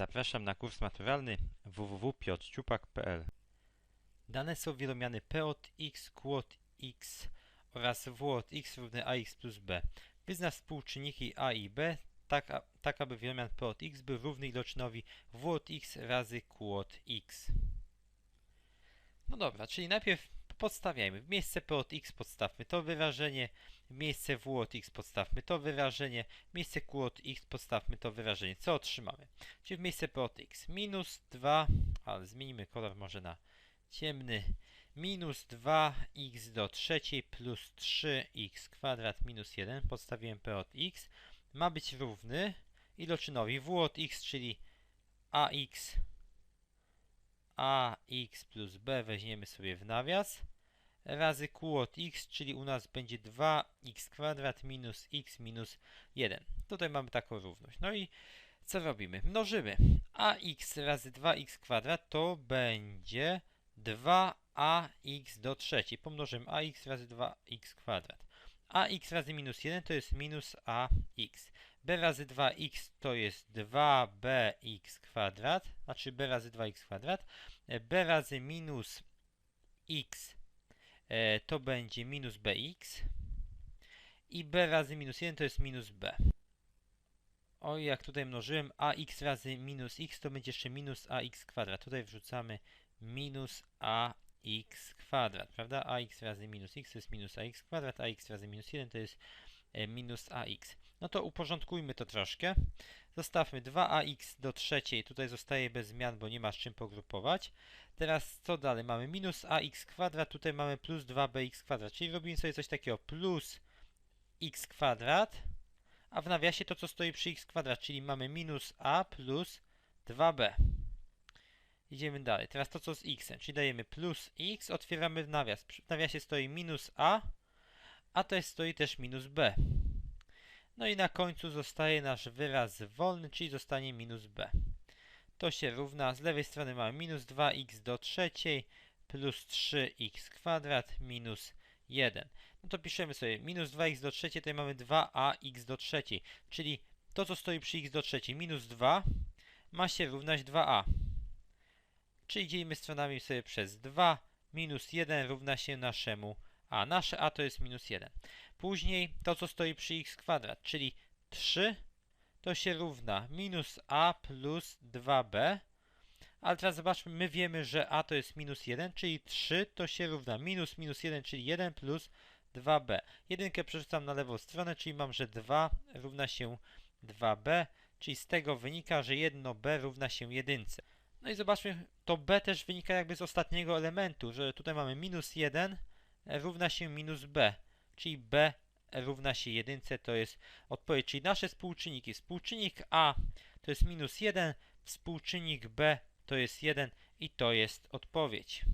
Zapraszam na kurs maturalny www.piotrciupak.pl Dane są wielomiany p od x, q od x oraz w od x równy ax plus b. Wyznacz współczynniki a i b tak, a, tak aby wielomian p od x był równy iloczynowi w od x razy q od x. No dobra, czyli najpierw podstawiajmy. W miejsce p od x podstawmy to wyrażenie, w miejsce w od x podstawmy to wyrażenie, w miejsce q od x podstawmy to wyrażenie. Co otrzymamy? Czyli w miejsce p od x minus 2, ale zmienimy kolor może na ciemny, minus 2x do trzeciej plus 3x kwadrat minus 1, podstawiłem p od x, ma być równy iloczynowi w od x, czyli ax ax plus b weźmiemy sobie w nawias razy q od x, czyli u nas będzie 2x kwadrat minus x minus 1. Tutaj mamy taką równość. No i co robimy? Mnożymy. ax razy 2x kwadrat to będzie 2ax do trzeciej. Pomnożymy ax razy 2x kwadrat. ax razy minus 1 to jest minus ax. B razy 2x to jest 2bx kwadrat, znaczy b razy 2x kwadrat. E, b razy minus x e, to będzie minus bx i b razy minus 1 to jest minus b. O, jak tutaj mnożyłem, ax razy minus x to będzie jeszcze minus ax kwadrat. Tutaj wrzucamy minus ax kwadrat, prawda? ax razy minus x to jest minus ax kwadrat, ax razy minus 1 to jest minus ax. No to uporządkujmy to troszkę. Zostawmy 2ax do trzeciej, tutaj zostaje bez zmian, bo nie ma z czym pogrupować. Teraz co dalej? Mamy minus ax kwadrat, tutaj mamy plus 2bx kwadrat, czyli robimy sobie coś takiego plus x kwadrat, a w nawiasie to co stoi przy x kwadrat, czyli mamy minus a plus 2b. Idziemy dalej. Teraz to co z x, czyli dajemy plus x, otwieramy nawias. W nawiasie stoi minus a, a tutaj stoi też minus b. No i na końcu zostaje nasz wyraz wolny, czyli zostanie minus b. To się równa, z lewej strony mamy minus 2x do trzeciej plus 3x kwadrat minus 1. No to piszemy sobie minus 2x do trzeciej, tutaj mamy 2ax do trzeciej, czyli to co stoi przy x do trzeciej, minus 2 ma się równać 2a. Czyli dzielimy stronami sobie przez 2, minus 1 równa się naszemu a. Nasze a to jest minus 1. Później to, co stoi przy x kwadrat, czyli 3, to się równa minus a plus 2b. Ale teraz zobaczmy, my wiemy, że a to jest minus 1, czyli 3 to się równa minus minus 1, czyli 1 plus 2b. Jedynkę przerzucam na lewą stronę, czyli mam, że 2 równa się 2b, czyli z tego wynika, że 1b równa się jedynce. No i zobaczmy, to b też wynika jakby z ostatniego elementu, że tutaj mamy minus 1 równa się minus b, czyli b równa się jedynce, to jest odpowiedź, czyli nasze współczynniki. Współczynnik a to jest minus 1, współczynnik b to jest 1 i to jest odpowiedź.